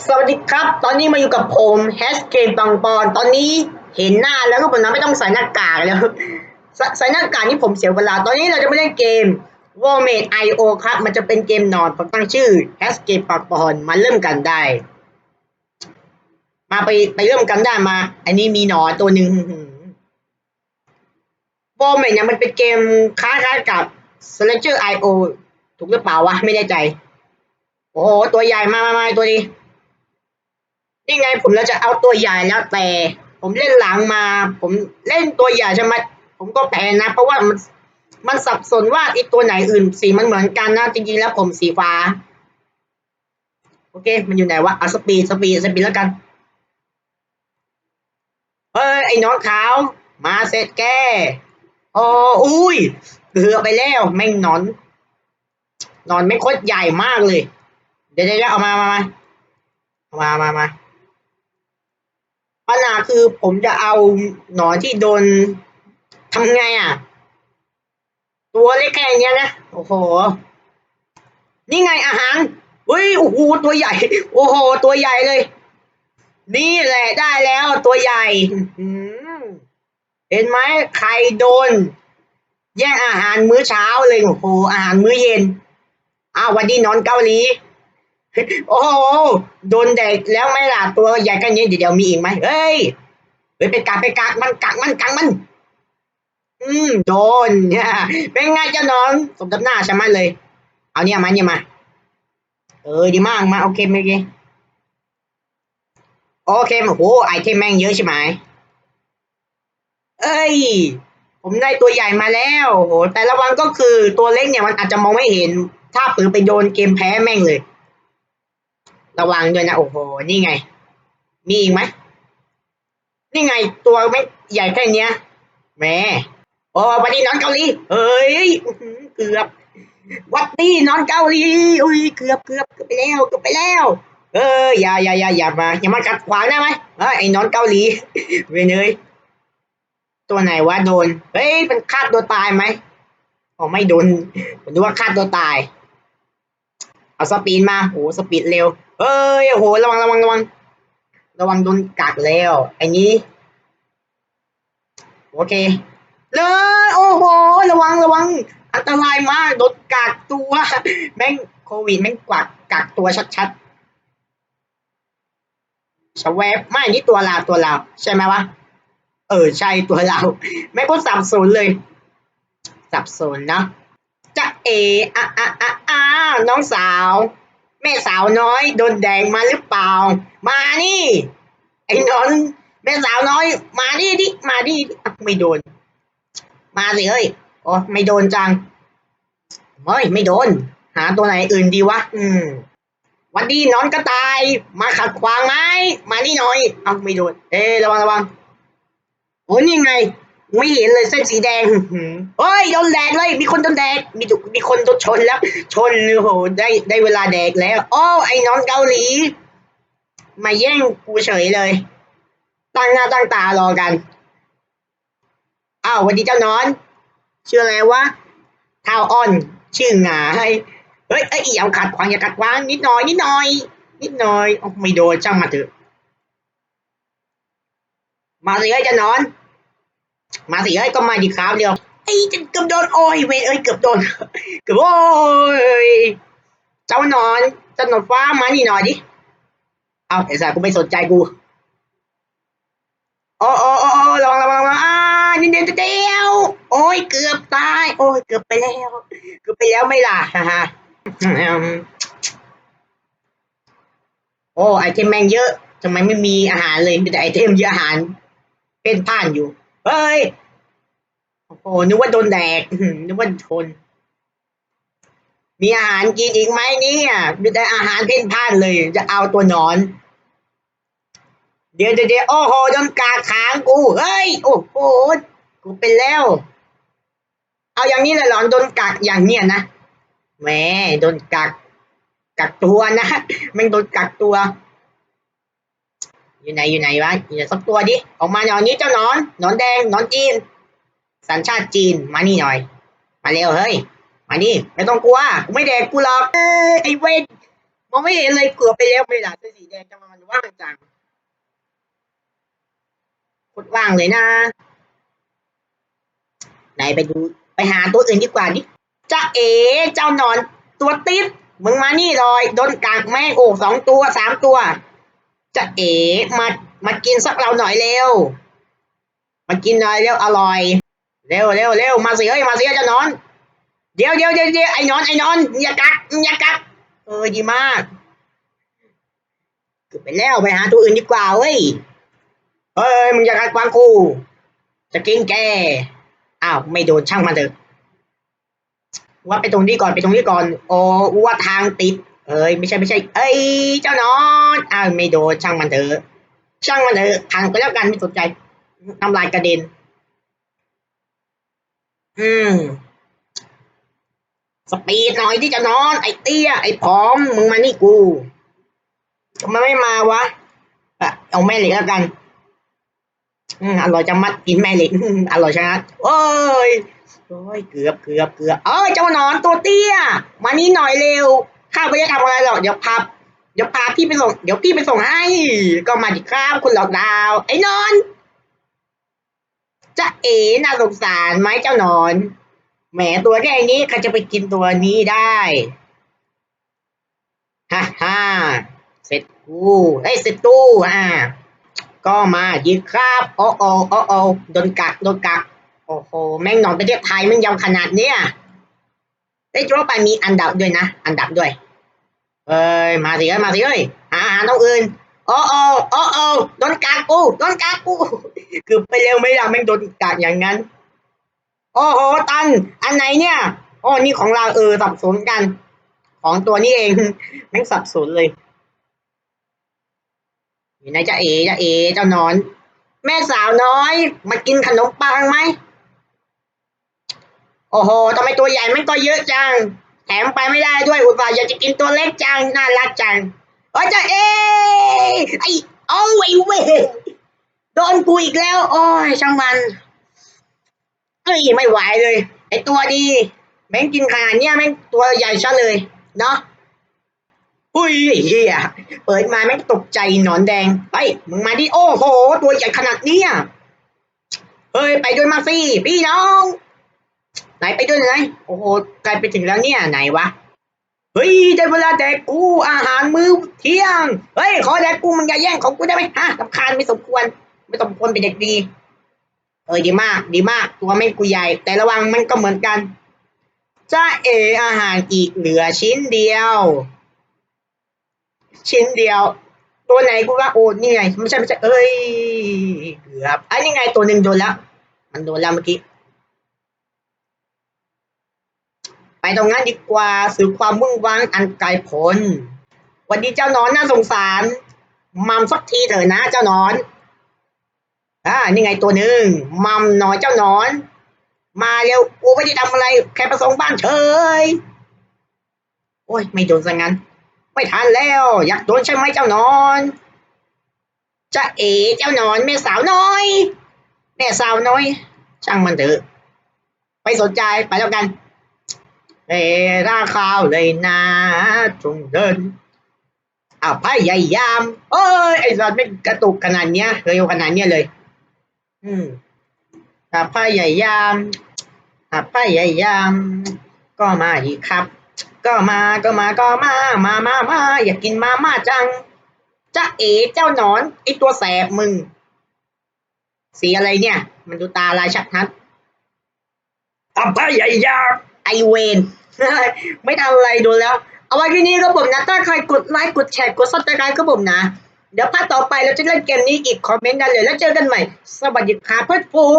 สวัสดีครับ ตอนนี้มาอยู่กับผมแฮชเกมปังปอน ตอนนี้เห็นหน้าแล้วก็ผมนะไม่ต้องใส่หน้ากากแล้วใส่ใส่หน้ากากนี่ผมเสียเวลา ตอนนี้เราจะไม่เล่นเกม w a r m a d e IO ครับ มันจะเป็นเกมนอน ผมตั้งชื่อแฮชเกมปังปอน มาเริ่มกันได้ มาไปไปเริ่มกันได้มา อันนี้มีหนอนตัวหนึ่ง w a r m a d e เนี่ยมันเป็นเกมคล้ายๆกับ s l a n g e r IO ถูกหรือเปล่าวะ ไม่แน่ใจ โอ้โห ตัวใหญ่มากมาตัวนี้ นี่ไงผมเราจะเอาตัวใหญ่แล้วแต่ ผมเล่นหลังมา ผมเล่นตัวใหญ่ใช่ไหมผมก็แพ้นะ เพราะว่ามันมันสับสนว่าอีตัวไหนอื่นสีมันเหมือนกันนะจริงๆแล้วผมสีฟ้า โอเค มันอยู่ไหนวะเอาสปีดสปีดสปีดแล้วกันเฮ้ยไอ้น้องขาว มาเสร็จแกโอ้อุ้ยเกือบไปแล้วแม่งนอน นอนไม่โคตรใหญ่มากเลย เดี๋ยวเดี๋ยวเอามามามาเอามามามา ปัญหาคือผมจะเอาหนอนที่โดนทำไงอะ ตัวเล็กแค่เนี้ยนะ โอ้โห นี่ไงอาหารเฮ้ยโอ้โหตัวใหญ่ โอ้โห ตัวใหญ่เลย นี่แหละได้แล้วตัวใหญ่เห็นไหมใครโดน แย่งอาหารมื้อเช้าเลยโอ้โหอาหารมื้อเย็นอ้าววันนี้นอนเกาหลี โอ้โหโดนแดกแล้วไหม่ล่ะตัวใหญ่กันนี้เดี๋ยวเดี๋ยวมีอีกไหมเฮ้ยเฮ้ยไปกักไปกักมันกักมันกักมัน อืมโดนเนี่ยเป็นไงเจ้าน้องสมดับหน้าใช่ไหมเลย เอาเนี่ยมาเนี่ยมา เออดีมากมาโอเคโอเคโอเคโอ้โหไอเทมแม่งเยอะใช่ไหมเอ้ย ผมได้ตัวใหญ่มาแล้วโอ้โหแต่ระวังก็คือตัวเล็กเนี่ยมันอาจจะมองไม่เห็น ถ้าปืนไปโดนเกมแพ้แม่งเลย ระวังด้วยนะโอ้โห นี่ไง มีอีกไหมนี่ไงตัวไม่ใหญ่แค่เนี้ยแหมโอ้วันนี้นอนเกาหลีเอ้ยเกือบวัดนี้นอนเกาหลีอุ้ยเกือบเกือบเกือบไปแล้วเกือบไปแล้ว เอออย่าอย่าอย่าอย่ามาอย่ามากัดขวางได้ไหมเอ้ยไอ้นอนเกาหลีเวยเนยตัวไหนวะโดนเฮ้ยเป็นฆ่าตัวตายไหมอ๋อไม่โดนผมดูว่าฆ่าตัวตาย เอาสปีดมาโหสปีดเร็วเอ้ยโอ้โหระวังระวังระวังระวังโดนกัดแล้วไอ้นี้ โอเค เลยโอ้โห ระวังระวัง อันตรายมากโดนกักตัว แม่งโควิดแม่งกักกักตัวชัดๆสแวบไม่นี่ตัวเราตัวเราใช่ไหมวะ เออ ใช่ตัวเราแม่งก็สับสนเลย สับสนเนาะจะเออะอะอะ น้องสาว แม่สาวน้อยโดนแดงมาหรือเปล่า มานี่ ไอ้นอนแม่สาวน้อย มาดิดิมาดิอะไม่โดน มาสิเฮ้ยโอ้ไม่โดนจังเฮ้ยไม่โดน หาตัวไหนอื่นดีวะอืมวันดีนอนกระต่าย มาขัดขวางไหมมานี่หน่อย เอาไม่โดน เอ้ระวังระวังโอ้นี่ไง ไม่เห็นเลยเส้นสีแดงหืมเฮ้ยโดนแดกเลย มีคนโดนแดก มีตุมีคนโดนชนแล้ว ชนโอ้โหได้ได้เวลาแดกแล้วอ้อไอ้น้องเกาหลี มาแย่งกูเฉยเลย ตั้งหน้าตั้งตารอกันอ้าวสวันดีเจ้านอน ชื่ออะไรวะเท้าอ้อน ชื่อหงาให้เฮ้ยเอ้ยอย่าขัดขวางอย่าขัดขวางนิดหน่อยนิดหน่อย นิดหน่อยโอ้ไม่โดนช่างมาเถอะ มาสิเอ้ยเจ้านอน มาสิเอ้ยก็มาดีคราวเดียวไอ้จะเกือบโดนโอ้ยเวรเอ้ยเกือบโดนเกือบโอ้ยเจ้านอนเจ้านอนฟ้ามานี่หน่อยดิเอาไอ้สายกูไม่สนใจกูโอ้โอ้โอ้โอ้ระวังระวังระวังอ่านิดเดียวเดียวโอ้ยเกือบตายโอ้ยเกือบไปแล้ว เกือบไปแล้วไม่ล่ะฮ่าฮ่าโอ้ไอเทมแม่งเยอะทำไมไม่มีอาหารเลยมีแต่ไอเทมเยอะอาหารเป็นผ่านอยู่ เฮ้ย โอ้โห นึกว่าโดนแดก นึกว่าชน มีอาหารกินอีกไหมเนี่ยมีแต่อาหารเพ่นพ่านเลย จะเอาตัวหนอนเดี๋ยวเดี๋ยวเดี๋ยวโอ้โหโดนกาขางกู เฮ้ย โอ้โห กูเป็นแล้ว เอาอย่างนี้เลยหรอนโดนกักอย่างเนี้ยนะ แหม โดนกัก กักตัวนะแม่งโดนกักตัว อยู่ไหนอยู่ไหนวะอยู่ไหนสักตัวดิออกมาหน่อยนี้เจ้านอนนอนแดงนอนจีน สัญชาติจีนมานี่หน่อย มาเร็วเฮ้ยมานี่ไม่ต้องกลัวกูไม่แดกกูหรอกเอ้ยไอ้เวนมองไม่เห็นเลยเกือบไปแล้วไม่ล่ะตัวสีแดงจะมามันว่างจังกดว่างเลยนะไหนไปดูไปหาตัวอื่นดีกว่าดิจ้าเอ๋เจ้านอนตัวติดมึงมานี่เลยโดนกากแม่งโอ้สองตัวสามตัว จ้าเอ๋มามากินสักเราหน่อยเร็ว มากินหน่อยเร็วอร่อย เร็วเร็วเร็วมาสิเอ้ยมาสิเจ้านอนเดี๋ยวเดี๋ยวเดี๋ยวเดี๋ยวไอ้นอนไอ้นอนอย่ากัดอย่ากัดเออดีมากไปแล้วไปหาตัวอื่นดีกว่าเว้ยเฮ้ยมึงอย่ากัดกวางกูจะกินแกอ้าวไม่โดนช่างมันเถอะว่าไปตรงนี้ก่อนไปตรงนี้ก่อนโอ้ว่าทางติด เอ้ยไม่ใช่ไม่ใช่ เอ้ยเจ้านอนอ้าวไม่โดนช่างมันเถอะ ช่างมันเถอะทางไปแล้วกันไม่สนใจทำลายกระเด็น อืมสปีดหน่อยที่จะนอน ไอ้เตี้ยไอ้ผอมมึงมานี่กูทำไมไม่มาวะเอาแม่เหล็กแล้วกันอืมอร่อยจะมัดกินแม่เหล็กอร่อยชนะโอ้ยโอ้ยเกือบเกือบเกือบเอ้ยเจ้านอนตัวเตี้ย มานี่หน่อยเร็ว ข้าไม่ได้ทำอะไรหรอกเดี๋ยวพาเดี๋ยวพาพี่ไปส่งเดี๋ยวพี่ไปส่งให้ ก็มาดิครับคุณหลอกดาว ไอ้นอนจะเอ๋น่าสงสารไหมเจ้านอนแหมตัวแค่นี้ใครจะไปกินตัวนี้ได้ฮ่าฮ่าเสร็จกูเอ้ยเสร็จตู้อ่า ก็มาดีครับโอ้โอ้โอ้โอ้โดนกักโดนกักโอ้โหแม่งนอนประเทศไทยแม่งยาวขนาดเนี้ยได้ยว่าไปมีอันดับด้วยนะ อันดับด้วย เอ้ยมาสิเอ้ยมาสิเอ้ยหาอาหารตรงอื่นโอ้โอ้โอ้โอ้โดนกักกูโดนกักกูเกือไปเร็วไม่ได้แม่งโดนกักอย่างนั้น โอ้โหตัน อันไหนเนี่ยโอ้นี่ของเราเออสับสนกัน ของตัวนี้เองแม่งสับสนเลยอยู่ไหนจะเอจะเอเจ้านอน แม่สาวน้อย มากินขนมปังไหมโอ้โหทำไมตัวใหญ่มันก็เยอะจัง แถมไปไม่ได้ด้วยอุตส่าห์อยากจะกินตัวเล็กจังน่ารักจังโอ้ยจะเอไอโอ้ยเว้ยโดนกูอีกแล้ว โอ้ยช่างมันเอ้ยไม่ไหวเลย ไอตัวดีแม่งกินขนาดเนี้ยแม่งตัวใหญ่ซะเลยเนาะอุ้ยเฮียเปิดมาแม่งตกใจหนอนแดงเฮ้ยมึงมาดิโอ้โห ตัวใหญ่ขนาดเนี้ยเฮ้ยไปด้วยมาสิพี่น้อง ไหนไปด้วยไหนโอ้โหไกลไปถึงแล้วเนี่ยไหนวะเฮ้ยได้เวลาแดกกูอาหารมื้อเที่ยงเฮ้ยขอแดกกูมึงอย่าแย่งของกูได้ไหมฮะลำคาญไม่สมควร ไม่สมควรเป็นเด็กดี เออดีมาก ดีมาก ตัวไม่กูใหญ่ แต่ระวังมันก็เหมือนกันจ้าเออาหารอีกเหลือชิ้นเดียว ชิ้นเดียว ตัวไหนกูว่าโอ้นี่ไงไม่ใช่ไม่ใช่เอ้ยเกือบอันนี้ไงตัวหนึ่งโดนแล้ว มันโดนแล้วเมื่อกี้ ไปตรงนั้นดีกว่าสื่อความมุ่งหวังอันไกลผล วันนี้เจ้านอนน่าสงสารมัมสักทีเถอะนะเจ้านอนอ่านี่ไงตัวหนึ่งมัมหนอนเจ้านอน มาเร็วกูไม่ได้ทำอะไร แค่ประสงค์บ้านเฉยโอ้ยไม่โดนซะงั้น ไม่ทันแล้ว อยากโดนใช่ไหมเจ้านอนจะเอ๋เจ้านอนแม่สาวน้อยแม่สาวน้อย ช่างมันเถอะ ไปสนใจไปแล้วกัน เอราข้าวเลยนะจงเดินอาพยายามเอ้ยไอ้สัตว์ไม่กระตุกขนาดเนี้ยเร็วขนาดเนี้ยเลย อืมถ้าพยายามถ้าพยายาม ก็มาอีกครับ ก็มาก็มาก็มามามามาอยากกินมาม่าจังจ้าเอ๋เจ้าหนอนไอตัวแสบมึง สีอะไรเนี่ย มันดูตาลายชัดนัดถ้าพยายาม ไอเวนไม่ทำอะไรดูแล้ว เอาไว้ที่นี่ก็ผมนะ ถ้าใครกดไลค์กดแชร์กดซับสไครต์ก็ผมนะ เดี๋ยวพาคต่อไปเราจะเล่นเกมนี้อีกคอมเมนต์กันเลยแล้วเจอกันใหม่ สวัสดีครับเพื่อนผู้